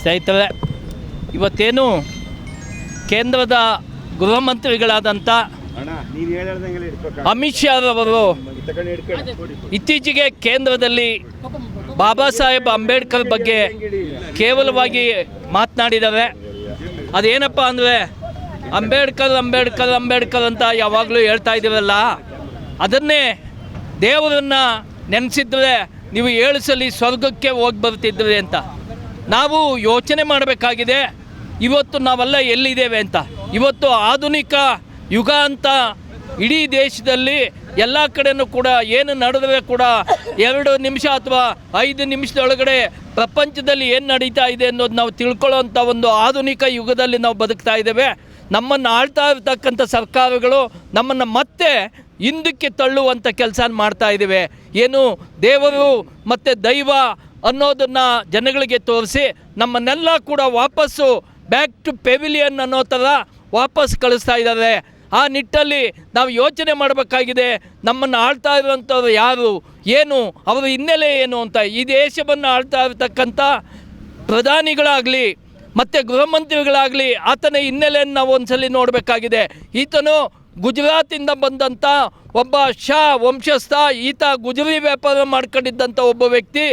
ಸ್ನೇಹಿತರೆ ಇವತ್ತೇನು ಕೇಂದ್ರದ ಗೃಹ ಮಂತ್ರಿಗಳಾದಂಥ ಅಮಿತ್ ಶಾ ಅವರು ತಗೊಂಡು ಇತ್ತೀಚೆಗೆ ಕೇಂದ್ರದಲ್ಲಿ ಬಾಬಾ ಸಾಹೇಬ್ ಅಂಬೇಡ್ಕರ್ ಬಗ್ಗೆ ಕೇವಲವಾಗಿ ಮಾತನಾಡಿದ್ದಾರೆ. ಅದೇನಪ್ಪ ಅಂದರೆ ಅಂಬೇಡ್ಕರ್ ಅಂಬೇಡ್ಕರ್ ಅಂಬೇಡ್ಕರ್ ಅಂತ ಯಾವಾಗಲೂ ಹೇಳ್ತಾ ಇದ್ದೀವಲ್ಲ ಅದನ್ನೇ ದೇವರನ್ನು ನೆನೆಸಿದ್ರೆ ನೀವು ಏಳು ಸಲ ಸ್ವರ್ಗಕ್ಕೆ ಹೋಗಿ ಬರ್ತಿದ್ರಿ ಅಂತ. ನಾವು ಯೋಚನೆ ಮಾಡಬೇಕಾಗಿದೆ ಇವತ್ತು ನಾವೆಲ್ಲ ಎಲ್ಲಿದ್ದೇವೆ ಅಂತ. ಇವತ್ತು ಆಧುನಿಕ ಯುಗ ಅಂತ ಇಡೀ ದೇಶದಲ್ಲಿ ಎಲ್ಲ ಕಡೆನೂ ಕೂಡ ಏನು ನಡೆದ್ರೆ ಕೂಡ ಎರಡು ನಿಮಿಷ ಅಥವಾ ಐದು ನಿಮಿಷದೊಳಗಡೆ ಪ್ರಪಂಚದಲ್ಲಿ ಏನು ನಡೀತಾ ಇದೆ ಅನ್ನೋದು ನಾವು ತಿಳ್ಕೊಳ್ಳೋಂಥ ಒಂದು ಆಧುನಿಕ ಯುಗದಲ್ಲಿ ನಾವು ಬದುಕ್ತಾ ಇದ್ದೇವೆ. ನಮ್ಮನ್ನು ಆಳ್ತಾ ಇರ್ತಕ್ಕಂಥ ಸರ್ಕಾರಗಳು ನಮ್ಮನ್ನು ಮತ್ತೆ ಹಿಂದಕ್ಕೆ ತಳ್ಳುವಂಥ ಕೆಲಸ ಮಾಡ್ತಾ ಇದ್ದೇವೆ. ಏನು ದೇವರು ಮತ್ತು ದೈವ ಅನ್ನೋದನ್ನು ಜನಗಳಿಗೆ ತೋರಿಸಿ ನಮ್ಮನ್ನೆಲ್ಲ ಕೂಡ ವಾಪಸ್ಸು ಬ್ಯಾಕ್ ಟು ಪೆವಿಲಿಯನ್ ಅನ್ನೋ ಥರ ವಾಪಸ್ ಕಳಿಸ್ತಾ ಇದ್ದಾರೆ. ಆ ನಿಟ್ಟಲ್ಲಿ ನಾವು ಯೋಚನೆ ಮಾಡಬೇಕಾಗಿದೆ. ನಮ್ಮನ್ನು ಆಳ್ತಾ ಇರುವಂಥವ್ರು ಯಾರು? ಏನು? ಅವರ ಹಿನ್ನೆಲೆ ಏನು ಅಂತ? ಈ ದೇಶವನ್ನು ಆಳ್ತಾ ಇರತಕ್ಕಂಥ ಪ್ರಧಾನಿಗಳಾಗಲಿ, ಮತ್ತು ಗೃಹ ಮಂತ್ರಿಗಳಾಗಲಿ ಆತನ ಹಿನ್ನೆಲೆಯನ್ನು ನಾವು ಒಂದ್ಸಲಿ ನೋಡಬೇಕಾಗಿದೆ. ಈತನು ಗುಜರಾತಿಂದ ಬಂದಂಥ ಒಬ್ಬ ಶಾ ವಂಶಸ್ಥ, ಈತ ಗುಜರಿ ವ್ಯಾಪಾರ ಮಾಡ್ಕೊಂಡಿದ್ದಂಥ ಒಬ್ಬ ವ್ಯಕ್ತಿ.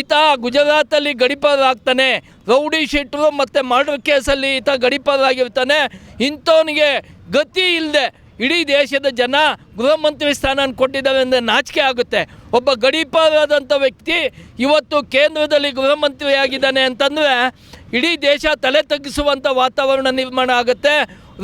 ಈತ ಗುಜರಾತಲ್ಲಿ ಗಡಿಪಾರ ಆಗ್ತಾನೆ ರೌಡಿ ಶೀಟ್ರು ಮತ್ತು ಮರ್ಡರ್ ಕೇಸಲ್ಲಿ ಈತ ಗಡಿಪಾರ ಆಗಿರ್ತಾನೆ ಇಂಥವನಿಗೆ ಗತಿ ಇಲ್ಲದೆ ಇಡೀ ದೇಶದ ಜನ ಗೃಹ ಮಂತ್ರಿ ಸ್ಥಾನ ಕೊಟ್ಟಿದ್ದಾರೆ ಅಂದರೆ ನಾಚಿಕೆ ಆಗುತ್ತೆ. ಒಬ್ಬ ಗಡೀಪಾರಾದಂಥ ವ್ಯಕ್ತಿ ಇವತ್ತು ಕೇಂದ್ರದಲ್ಲಿ ಗೃಹ ಮಂತ್ರಿ ಆಗಿದ್ದಾನೆ ಅಂತಂದರೆ ಇಡೀ ದೇಶ ತಲೆ ತಗ್ಗಿಸುವಂಥ ವಾತಾವರಣ ನಿರ್ಮಾಣ ಆಗುತ್ತೆ.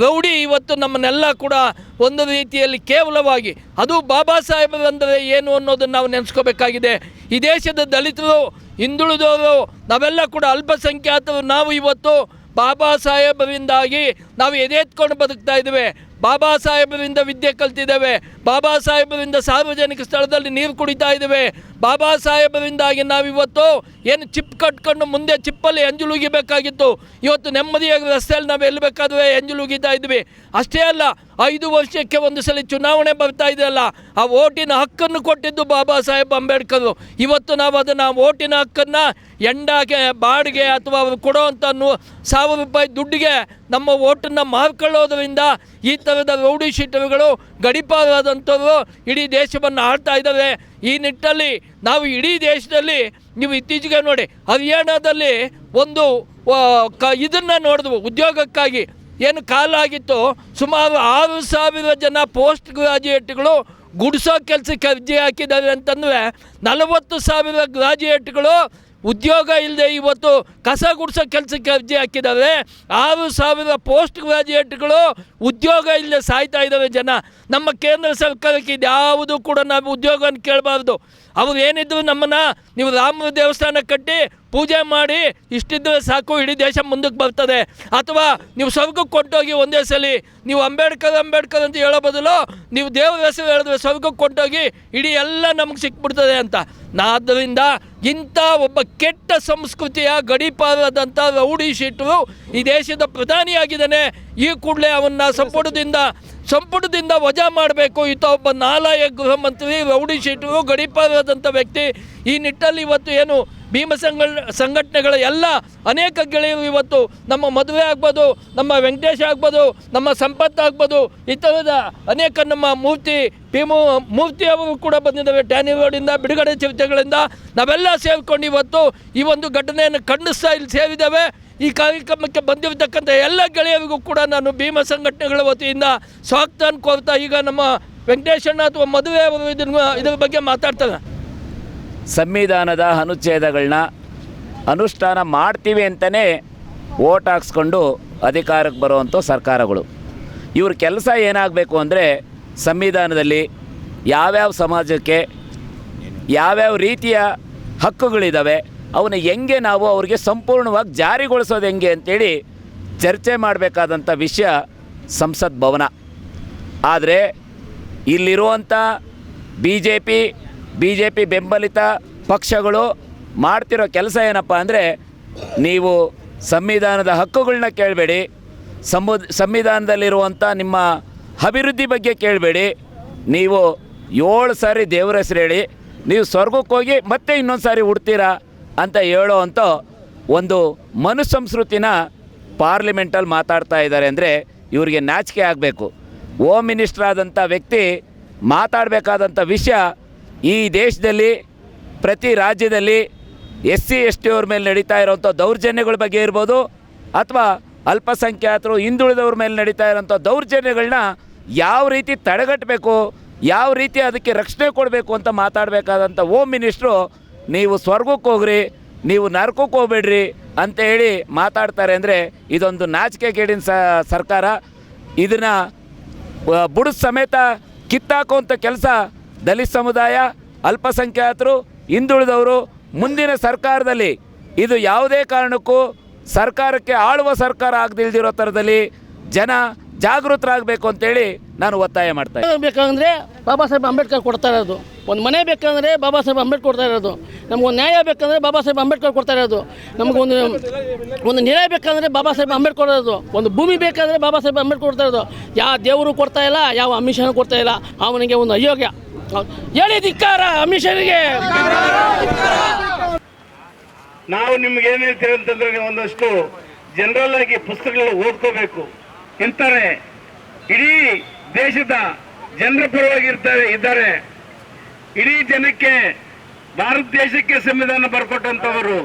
ರೌಡಿ ಇವತ್ತು ನಮ್ಮನ್ನೆಲ್ಲ ಕೂಡ ಒಂದು ರೀತಿಯಲ್ಲಿ ಕೇವಲವಾಗಿ ಅದು ಬಾಬಾ ಸಾಹೇಬರಂದರೆ ಏನು ಅನ್ನೋದನ್ನು ನಾವು ನೆನೆಸ್ಕೋಬೇಕಾಗಿದೆ. ಈ ದೇಶದ ದಲಿತರು, ಹಿಂದುಳಿದವರು, ನಾವೆಲ್ಲ ಕೂಡ ಅಲ್ಪಸಂಖ್ಯಾತರು. ನಾವು ಇವತ್ತು ಬಾಬಾ ಸಾಹೇಬರಿಂದಾಗಿ ನಾವು ಎದೆತ್ಕೊಂಡು ಬದುಕ್ತಾ ಇದ್ದೇವೆ. ಬಾಬಾ ಸಾಹೇಬರಿಂದ ವಿದ್ಯೆ ಕಲ್ತಿದ್ದೇವೆ. ಬಾಬಾ ಸಾಹೇಬರಿಂದ ಸಾರ್ವಜನಿಕ ಸ್ಥಳದಲ್ಲಿ ನೀರು ಕುಡಿತಾ ಇದ್ದೇವೆ. ಬಾಬಾ ಸಾಹೇಬರಿಂದಾಗಿ ನಾವಿವತ್ತು ಏನು ಚಿಪ್ ಕಟ್ಕೊಂಡು ಮುಂದೆ ಚಿಪ್ಪಲ್ಲಿ ಎಂಜುಲುಗಿಬೇಕಾಗಿತ್ತು ಇವತ್ತು ನೆಮ್ಮದಿಯಾಗಿ ರಸ್ತೆಯಲ್ಲಿ ನಾವು ಎಲ್ಲಿ ಬೇಕಾದ್ರೆ ಎಂಜುಲುಗಿತಾ ಇದ್ವಿ. ಅಷ್ಟೇ ಅಲ್ಲ, ಐದು ವರ್ಷಕ್ಕೆ ಒಂದು ಸಲ ಚುನಾವಣೆ ಬರ್ತಾ ಇದೆಯಲ್ಲ ಆ ಓಟಿನ ಹಕ್ಕನ್ನು ಕೊಟ್ಟಿದ್ದು ಬಾಬಾ ಸಾಹೇಬ್ ಅಂಬೇಡ್ಕರ್. ಇವತ್ತು ನಾವು ಅದನ್ನು ಓಟಿನ ಹಕ್ಕನ್ನು ಎಂಡಾಗೆ, ಬಾಡಿಗೆ ಅಥವಾ ಅವರು ಕೊಡೋವಂಥ ನೂ ಸಾವಿರ ರೂಪಾಯಿ ದುಡ್ಡಿಗೆ ನಮ್ಮ ಓಟನ್ನು ಮಾರ್ಕೊಳ್ಳೋದ್ರಿಂದ ಈ ಥರದ ರೌಡಿ ಶೀಟರ್ಗಳು ಗಡಿಪಾರಾದಂಥವ್ರು ಇಡೀ ದೇಶವನ್ನು ಆಳ್ತಾ ಇದ್ದಾರೆ ಈ ನಿಟ್ಟಲ್ಲಿ ನಾವು ಇಡೀ ದೇಶದಲ್ಲಿ ನೀವು ಇತ್ತೀಚೆಗೆ ನೋಡಿ ಹರಿಯಾಣದಲ್ಲಿ ಒಂದು ಕ, ಇದನ್ನು ನೋಡಿದ್ವು. ಉದ್ಯೋಗಕ್ಕಾಗಿ ಏನು ಕಾಲ ಆಗಿತ್ತು. ಸುಮಾರು ಆರು ಸಾವಿರ ಜನ ಪೋಸ್ಟ್ ಗ್ರಾಜ್ಯುಯೇಟ್ಗಳು ಗುಡಿಸೋ ಕೆಲಸಕ್ಕೆ ಅರ್ಜಿ ಹಾಕಿದ್ದಾರೆ ಅಂತಂದರೆ ನಲವತ್ತು ಸಾವಿರ ಗ್ರಾಜ್ಯುಯೇಟ್ಗಳು ಉದ್ಯೋಗ ಇಲ್ಲದೆ ಇವತ್ತು ಕಸ ಗುಡಿಸೋ ಕೆಲಸಕ್ಕೆ ಅರ್ಜಿ ಹಾಕಿದ್ದಾರೆ. ಆರು ಸಾವಿರ ಪೋಸ್ಟ್ ಗ್ರಾಜುಯೇಟ್ಗಳು ಉದ್ಯೋಗ ಇಲ್ಲದೆ ಸಾಯ್ತಾ ಇದ್ದಾವೆ ಜನ. ನಮ್ಮ ಕೇಂದ್ರ ಸರ್ಕಾರಕ್ಕೆ ಇದ್ಯಾವುದು ಕೂಡ ನಾವು ಉದ್ಯೋಗವನ್ನು ಕೇಳಬಾರ್ದು. ಅವ್ರು ಏನಿದ್ರು ನಮ್ಮನ್ನು ನೀವು ರಾಮ ದೇವಸ್ಥಾನ ಕಟ್ಟಿ ಪೂಜೆ ಮಾಡಿ ಇಷ್ಟಿದ್ದರೆ ಸಾಕು, ಇಡೀ ದೇಶ ಮುಂದಕ್ಕೆ ಬರ್ತದೆ. ಅಥವಾ ನೀವು ಸ್ವರ್ಗಕ್ಕೆ ಕೊಟ್ಟೋಗಿ ಒಂದೇ ಸಲ, ನೀವು ಅಂಬೇಡ್ಕರ್ ಅಂಬೇಡ್ಕರ್ ಅಂತ ಹೇಳೋ ಬದಲು ನೀವು ದೇವರ ಹೆಸರು ಹೇಳಿದ್ರೆ ಸ್ವರ್ಗಕ್ಕೆ ಕೊಟ್ಟೋಗಿ ಇಡೀ ಎಲ್ಲ ನಮಗೆ ಸಿಕ್ಬಿಡ್ತದೆ ಅಂತ. ಆದ್ದರಿಂದ ಇಂಥ ಒಬ್ಬ ಕೆಟ್ಟ ಸಂಸ್ಕೃತಿಯ ಗಡೀಪಾರದಂಥ ರೌಡಿ ಶೀಟರು ಈ ದೇಶದ ಪ್ರಧಾನಿಯಾಗಿದ್ದಾನೆ ಈ ಕೂಡಲೇ ಅವನ್ನ ಸಂಪುಟದಿಂದ ಸಂಪುಟದಿಂದ ವಜಾ ಮಾಡಬೇಕು. ಈತ ಒಬ್ಬ ನಾಲಾಯ ಗೃಹ ಮಂತ್ರಿ ರೌಡಿ ಶೀಟರು, ಗಡೀಪಾರದಂಥ ವ್ಯಕ್ತಿ ಈ ನಿಟ್ಟಲ್ಲಿ ಇವತ್ತು ಏನು ಭೀಮ ಸಂಘ ಸಂಘಟನೆಗಳ ಎಲ್ಲ ಅನೇಕ ಗೆಳೆಯರು ಇವತ್ತು ನಮ್ಮ ಮದುವೆ ಆಗ್ಬೋದು, ನಮ್ಮ ವೆಂಕಟೇಶ್ ಆಗ್ಬೋದು, ನಮ್ಮ ಸಂಪತ್ ಆಗ್ಬೋದು, ಇತರದ ಅನೇಕ ನಮ್ಮ ಮೂರ್ತಿ ಭೀಮು, ಮೂರ್ತಿ ಅವರು ಕೂಡ ಬಂದಿದ್ದಾವೆ ಟ್ಯಾನಿ ರೋಡಿಂದ, ಬಿಡುಗಡೆ ಚಿರತೆಗಳಿಂದ ನಾವೆಲ್ಲ ಸೇರಿಕೊಂಡು ಇವತ್ತು ಈ ಒಂದು ಘಟನೆಯನ್ನು ಖಂಡಿಸ್ತಾ ಇಲ್ಲಿ ಸೇರಿದ್ದೇವೆ. ಈ ಕಾರ್ಯಕ್ರಮಕ್ಕೆ ಬಂದಿರತಕ್ಕಂಥ ಎಲ್ಲ ಗೆಳೆಯರಿಗೂ ಕೂಡ ನಾನು ಭೀಮ ಸಂಘಟನೆಗಳ ವತಿಯಿಂದ ಸ್ವಾಗತ ಕೋರ್ತಾ ಈಗ ನಮ್ಮ ವೆಂಕಟೇಶಣ್ಣ ಅಥವಾ ಮದುವೆ ಅವರು ಇದನ್ನ ಇದ್ರ ಬಗ್ಗೆ ಮಾತಾಡ್ತಾರೆ. ಸಂವಿಧಾನದ ಅನುಚ್ಛೇದಗಳನ್ನ ಅನುಷ್ಠಾನ ಮಾಡ್ತೀವಿ ಅಂತಲೇ ಓಟ್ ಹಾಕ್ಸ್ಕೊಂಡು ಅಧಿಕಾರಕ್ಕೆ ಬರುವಂಥ ಸರ್ಕಾರಗಳು. ಇವ್ರ ಕೆಲಸ ಏನಾಗಬೇಕು ಅಂದರೆ ಸಂವಿಧಾನದಲ್ಲಿ ಯಾವ್ಯಾವ ಸಮಾಜಕ್ಕೆ ಯಾವ್ಯಾವ ರೀತಿಯ ಹಕ್ಕುಗಳಿದ್ದಾವೆ ಅವನ್ನ ಹೆಂಗೆ ನಾವು ಅವ್ರಿಗೆ ಸಂಪೂರ್ಣವಾಗಿ ಜಾರಿಗೊಳಿಸೋದು ಹೆಂಗೆ ಅಂತೇಳಿ ಚರ್ಚೆ ಮಾಡಬೇಕಾದಂಥ ವಿಷಯ ಸಂಸತ್ ಭವನ. ಆದರೆ ಇಲ್ಲಿರುವಂಥ B J P B J P ಬೆಂಬಲಿತ ಪಕ್ಷಗಳು ಮಾಡ್ತಿರೋ ಕೆಲಸ ಏನಪ್ಪ ಅಂದರೆ ನೀವು ಸಂವಿಧಾನದ ಹಕ್ಕುಗಳನ್ನ ಕೇಳಬೇಡಿ, ಸಂಬು ಸಂವಿಧಾನದಲ್ಲಿರುವಂಥ ನಿಮ್ಮ ಅಭಿವೃದ್ಧಿ ಬಗ್ಗೆ ಕೇಳಬೇಡಿ, ನೀವು ಏಳು ಸಾರಿ ದೇವರ ಹೆಸರು ಹೇಳಿ, ನೀವು ಸ್ವರ್ಗಕ್ಕೆ ಹೋಗಿ ಮತ್ತೆ ಇನ್ನೊಂದು ಸಾರಿ ಹುಡ್ತೀರಾ ಅಂತ ಹೇಳೋ ಅಂತ ಒಂದು ಮನುಸಂಸ್ಕೃತಿನ ಪಾರ್ಲಿಮೆಂಟಲ್ಲಿ ಮಾತಾಡ್ತಾ ಇದ್ದಾರೆ ಅಂದರೆ ಇವರಿಗೆ ನಾಚಿಕೆ ಆಗಬೇಕು. ಹೋಮ್ ಮಿನಿಸ್ಟರ್ ಆದಂಥ ವ್ಯಕ್ತಿ ಮಾತಾಡಬೇಕಾದಂಥ ವಿಷಯ ಈ ದೇಶದಲ್ಲಿ, ಪ್ರತಿ ರಾಜ್ಯದಲ್ಲಿ ಎಸ್ ಸಿ, ಎಸ್ ಟಿ ಅವ್ರ ಮೇಲೆ ನಡೀತಾ ಇರೋಂಥ ದೌರ್ಜನ್ಯಗಳ ಬಗ್ಗೆ ಇರ್ಬೋದು, ಅಥವಾ ಅಲ್ಪಸಂಖ್ಯಾತರು, ಹಿಂದುಳಿದವ್ರ ಮೇಲೆ ನಡೀತಾ ಇರೋಂಥ ದೌರ್ಜನ್ಯಗಳನ್ನ ಯಾವ ರೀತಿ ತಡೆಗಟ್ಟಬೇಕು, ಯಾವ ರೀತಿ ಅದಕ್ಕೆ ರಕ್ಷಣೆ ಕೊಡಬೇಕು ಅಂತ ಮಾತಾಡಬೇಕಾದಂಥ ಹೋಮ್ ಮಿನಿಸ್ಟ್ರು ನೀವು ಸ್ವರ್ಗಕ್ಕೆ ಹೋಗ್ರಿ, ನೀವು ನರಕಕ್ಕೆ ಹೋಗ್ಬೇಡ್ರಿ ಅಂತ ಹೇಳಿ ಮಾತಾಡ್ತಾರೆ ಅಂದರೆ ಇದೊಂದು ನಾಚಿಕೆಗೇಡಿನ ಸ, ಸರ್ಕಾರ. ಇದನ್ನು ಬುಡ ಸಮೇತ ಕಿತ್ತಾಕುವಂಥ ಕೆಲಸ ದಲಿತ ಸಮುದಾಯ, ಅಲ್ಪಸಂಖ್ಯಾತರು, ಹಿಂದುಳಿದವರು ಮುಂದಿನ ಸರ್ಕಾರದಲ್ಲಿ ಇದು ಯಾವುದೇ ಕಾರಣಕ್ಕೂ ಸರ್ಕಾರಕ್ಕೆ ಆಳುವ ಸರ್ಕಾರ ಆಗದಿಲ್ದಿರೋ ಥರದಲ್ಲಿ ಜನ ಜಾಗೃತರಾಗಬೇಕು ಅಂತೇಳಿ ನಾನು ಒತ್ತಾಯ ಮಾಡ್ತಾ ಬೇಕಂದರೆ ಬಾಬಾ ಸಾಹೇಬ್ ಅಂಬೇಡ್ಕರ್ ಕೊಡ್ತಾ ಇರೋದು. ಒಂದು ಮನೆ ಬೇಕಂದರೆ ಬಾಬಾ ಸಾಹೇಬ್ ಅಂಬೇಡ್ಕರ್ ಕೊಡ್ತಾ ಇರೋದು. ನಮಗೊಂದು ನ್ಯಾಯ ಬೇಕಂದರೆ ಬಾಬಾ ಸಾಹೇಬ್ ಅಂಬೇಡ್ಕರ್ ಕೊಡ್ತಾ ಇರೋದು. ನಮಗೊಂದು ಒಂದು ನ್ಯಾಯ ಬೇಕಂದರೆ ಬಾಬಾ ಸಾಹೇಬ್ ಅಂಬೇಡ್ಕರ್ ಕೊಡೋದು. ಒಂದು ಭೂಮಿ ಬೇಕಂದ್ರೆ ಬಾಬಾ ಸಾಹೇಬ್ ಅಂಬೇಡ್ಕರ್ ಕೊಡ್ತಾ ಇರೋದು. ಯಾವ ದೇವರು ಕೊಡ್ತಾ ಇಲ್ಲ, ಯಾವ ಅಮಿಷನೂ ಕೊಡ್ತಾ ಇಲ್ಲ. ಅವನಿಗೆ ಒಂದು ಅಯೋಗ್ಯ. ಹೇಳಿ ಧಿಕ್ಕಾರ ಅಮಿಷನ್ಗೆ ನಾವು ನಿಮ್ಗೆ ಏನ್ ಹೇಳ್ತೇವೆ ಅಂತಂದ್ರೆ ಒಂದಷ್ಟು ಜನರಲ್ ಆಗಿ ಪುಸ್ತಕಗಳನ್ನ ಓದ್ಕೋಬೇಕು. ಇಂತಾರೆ ಇಡೀ ದೇಶದ ಜನರ ಪರವಾಗಿ ಇರ್ತಾರೆ ಇದ್ದಾರೆ. ಇಡೀ ಜನಕ್ಕೆ, ಭಾರತ ದೇಶಕ್ಕೆ ಸಂವಿಧಾನ ಬರ್ಕೊಟ್ಟಂತವರು